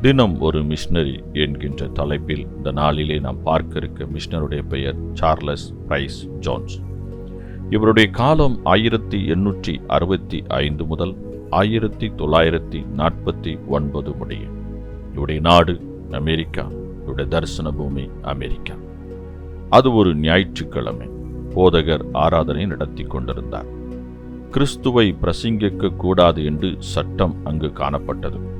தினம் ஒரு மிஷனரி என்கின்ற தலைப்பில் இந்த நாளிலே நாம் பார்க்க இருக்க மிஷினருடைய பெயர் சார்லஸ் பிரைஸ் ஜோன்ஸ். இவருடைய காலம் ஆயிரத்தி எண்ணூற்றி அறுபத்தி ஐந்து முதல் ஆயிரத்தி தொள்ளாயிரத்தி நாற்பத்தி ஒன்பது முடியும் இவருடைய நாடு அமெரிக்கா இவருடைய தரிசன பூமி அமெரிக்கா. அது ஒரு ஞாயிற்றுக்கிழமை போதகர் ஆராதனை நடத்தி கொண்டிருந்தார். கிறிஸ்துவை பிரசங்கிக்க கூடாது என்று சட்டம் அங்கு காணப்பட்டது.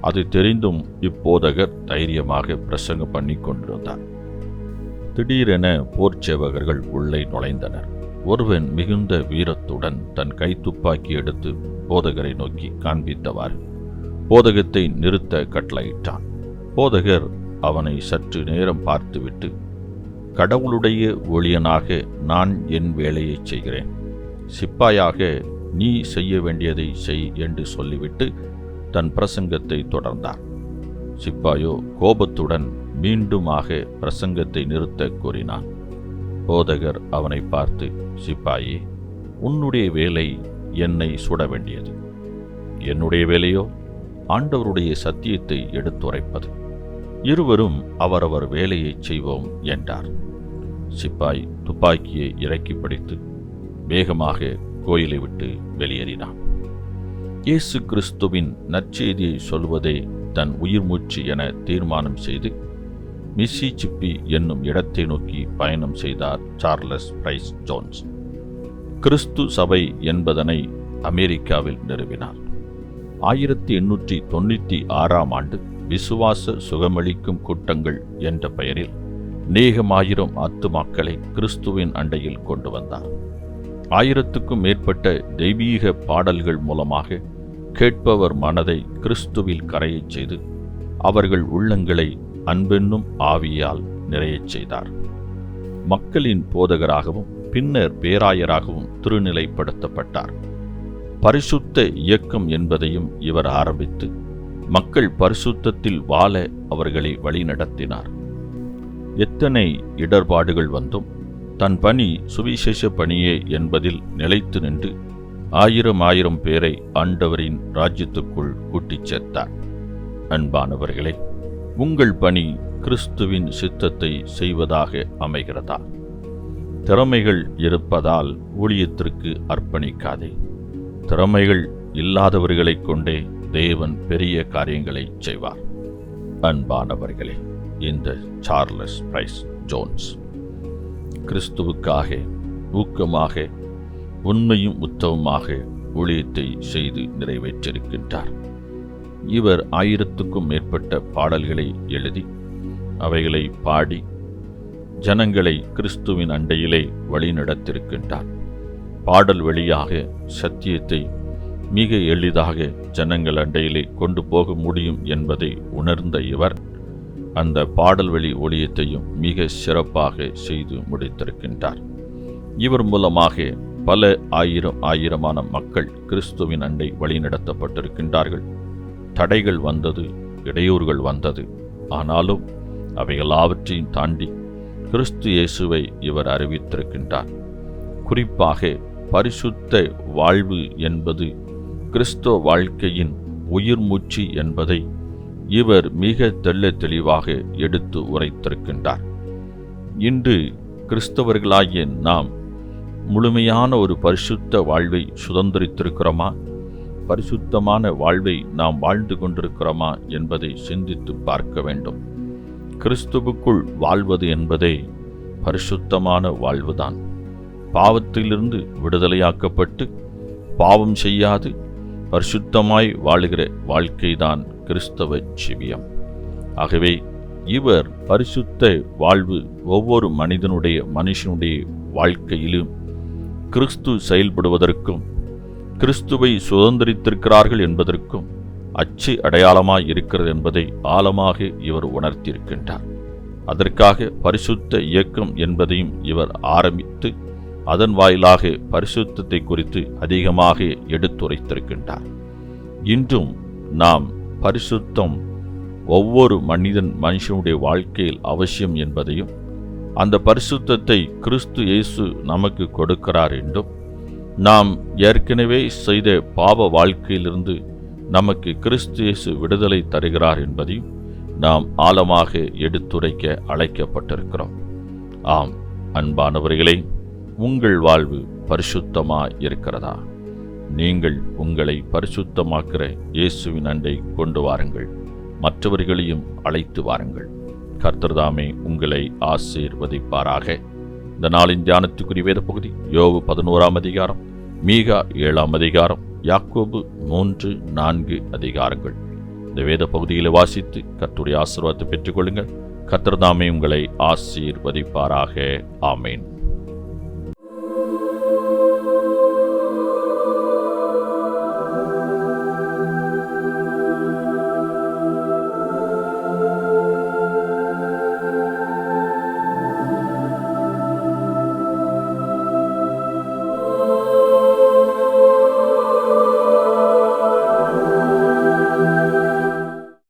அது தெரிந்தும் இப்போதகர் தைரியமாக பிரசங்கம் பண்ணி கொண்டிருந்தார் திடீரென போர் சேவகர்கள் உள்ளே நுழைந்தனர். ஒருவன் மிகுந்த வீரத்துடன் தன் கைத்துப்பாக்கி எடுத்து போதகரை நோக்கி காண்பித்தவாறு போதகத்தை நிறுத்த கட்டளையிட்டான். போதகர் அவனை சற்று நேரம் பார்த்துவிட்டு கடவுளுடைய ஊழியனாக நான் என் வேலையைச் செய்கிறேன். சிப்பாயாக நீ செய்ய வேண்டியதை செய் என்று சொல்லிவிட்டு தன் பிரசங்கத்தை தொடர்ந்தார். சிப்பாயோ கோபத்துடன் மீண்டுமாக பிரசங்கத்தை நிறுத்த கூறினான் போதகர் அவனை பார்த்து சிப்பாயே உன்னுடைய வேலை என்னை சுட வேண்டியது. என்னுடைய வேலையோ? ஆண்டவருடைய சத்தியத்தை எடுத்துரைப்பது. இருவரும் அவரவர் வேலையை செய்வோம் என்றார். சிப்பாய் துப்பாக்கியை இறக்கி பிடித்து வேகமாக கோயிலை விட்டு வெளியேறினான். இயேசு கிறிஸ்துவின் நற்செய்தியை சொல்வதே தன் உயிர் மூச்சு என தீர்மானம் செய்து மிஸ்ஸி சிப்பி என்னும் இடத்தை நோக்கி பயணம் செய்தார் சார்லஸ் பிரைஸ் ஜோன்ஸ். கிறிஸ்து சபை என்பதனை அமெரிக்காவில் நிறுவினார். ஆயிரத்தி எண்ணூற்றி தொண்ணூற்றி ஆறாம் ஆண்டு விசுவாச சுகமளிக்கும் கூட்டங்கள் என்ற பெயரில் நேகமாயிரம் ஆத்துமாக்களை கிறிஸ்துவின் அண்டையில் கொண்டு வந்தார். ஆயிரத்துக்கும் மேற்பட்ட தெய்வீக பாடல்கள் மூலமாக கேட்பவர் மனதை கிறிஸ்துவில் கரையச் செய்து அவர்கள் உள்ளங்களை அன்பென்னும் ஆவியால் நிறையச் செய்தார். மக்களின் போதகராகவும் பின்னர் பேராயராகவும் திருநிலைப்படுத்தப்பட்டார். பரிசுத்த இயக்கம் என்பதையும் இவர் ஆரம்பித்து மக்கள் பரிசுத்தத்தில் வாழ அவர்களை வழிநடத்தினார். எத்தனை இடர்பாடுகள் வந்தும் தன் பணி சுவிசேஷ பணியே என்பதில் நிலைத்து நின்று ஆயிரம் ஆயிரம் பேரை ஆண்டவரின் ராஜ்யத்துக்குள் கூட்டிச் சேர்த்தார். அன்பானவர்களே உங்கள் பணி கிறிஸ்துவின் சித்தத்தை செய்வதாக அமைகிறதா? திறமைகள் இருப்பதால் ஊழியத்திற்கு அர்ப்பணிக்காதே. திறமைகள் இல்லாதவர்களைக் கொண்டே தேவன் பெரிய காரியங்களை செய்வார். அன்பானவர்களே இந்த சார்லஸ் பிரைஸ் ஜோன்ஸ் கிறிஸ்துவுக்காக ஊக்கமாக உண்மையும் உத்தவமாக ஊழியத்தை செய்து நிறைவேற்றிருக்கின்றார். இவர் ஆயிரத்துக்கும் மேற்பட்ட பாடல்களை எழுதி அவைகளை பாடி ஜனங்களை கிறிஸ்துவின் அண்டையிலே வழிநடத்திருக்கின்றார். பாடல் வழியாக சத்தியத்தை மிக எளிதாக ஜனங்கள் அண்டையிலே கொண்டு போக முடியும் என்பதை உணர்ந்த இவர் அந்த பாடல் வழி ஒளியத்தையும் மிக சிறப்பாக செய்து முடித்திருக்கின்றார். இவர் மூலமாக பல ஆயிரம் ஆயிரமான மக்கள் கிறிஸ்துவின் அண்டை வழிநடத்தப்பட்டிருக்கின்றார்கள். தடைகள் வந்தது இடையூறுகள் வந்தது. ஆனாலும் அவைகளாவற்றையும் தாண்டி கிறிஸ்து இயேசுவை இவர் அறிவித்திருக்கின்றார். குறிப்பாக பரிசுத்த வாழ்வு என்பது கிறிஸ்துவ வாழ்க்கையின் உயிர் மூச்சு என்பதை இவர் மிக தெள்ள தெளிவாக எடுத்து உரைத்திருக்கின்றார். இன்று கிறிஸ்தவர்களாகிய நாம் முழுமையான ஒரு பரிசுத்த வாழ்வை சுதந்திரித்திருக்கிறோமா? பரிசுத்தமான வாழ்வை நாம் வாழ்ந்து கொண்டிருக்கிறோமா என்பதை சிந்தித்து பார்க்க வேண்டும். கிறிஸ்துவுக்குள் வாழ்வது என்பதே பரிசுத்தமான வாழ்வுதான். பாவத்திலிருந்து விடுதலையாக்கப்பட்டு பாவம் செய்யாது பரிசுத்தமாய் வாழுகிற வாழ்க்கைதான் கிறிஸ்தவ ஜீவியம். ஆகவே இவர் பரிசுத்த வாழ்வு ஒவ்வொரு மனிதனுடைய மனுஷனுடைய வாழ்க்கையிலும் கிறிஸ்து செயல்படுவதற்கும் கிறிஸ்துவை சுதந்திரித்திருக்கிறார்கள் என்பதற்கும் அச்சு அடையாளமாய் இருக்கிறது என்பதை ஆழமாக இவர் உணர்த்தியிருக்கின்றார். அதற்காக பரிசுத்த இயக்கம் என்பதையும் இவர் ஆரம்பித்து அதன் வாயிலாக பரிசுத்தத்தை குறித்து அதிகமாக எடுத்துரைத்திருக்கின்றார். இன்றும் நாம் பரிசுத்தம் ஒவ்வொரு மனிதன் மனுஷனுடைய வாழ்க்கையில் அவசியம் என்பதையும் அந்த பரிசுத்தத்தை கிறிஸ்து இயேசு நமக்கு கொடுக்கிறார் என்றும் நாம் ஏற்கனவே செய்த பாவ வாழ்க்கையிலிருந்து நமக்கு கிறிஸ்து இயேசு விடுதலை தருகிறார் என்பதையும் நாம் ஆழமாக எடுத்துரைக்க அழைக்கப்பட்டிருக்கிறோம். ஆம் அன்பானவர்களே உங்கள் வாழ்வு பரிசுத்தமாக இருக்கிறதா? நீங்கள் உங்களை பரிசுத்தமாக்கிற இயேசுவின் அண்டை கொண்டு வாருங்கள். மற்றவர்களையும் அழைத்து வாருங்கள். கர்த்தர்தாமே உங்களை ஆசீர்வதிப்பாராக. இந்த நாளின் தியானத்துக்குரிய வேத பகுதி யோகு பதினோராம் அதிகாரம் மீகா ஏழாம் அதிகாரம் யாக்கோபு மூன்று நான்கு அதிகாரங்கள். இந்த வேத பகுதியில் வாசித்து கர்த்துடைய ஆசீர்வாதத்தை பெற்றுக்கொள்ளுங்கள். கர்த்தர்தாமே உங்களை ஆசீர்வதிப்பாராக. ஆமேன்.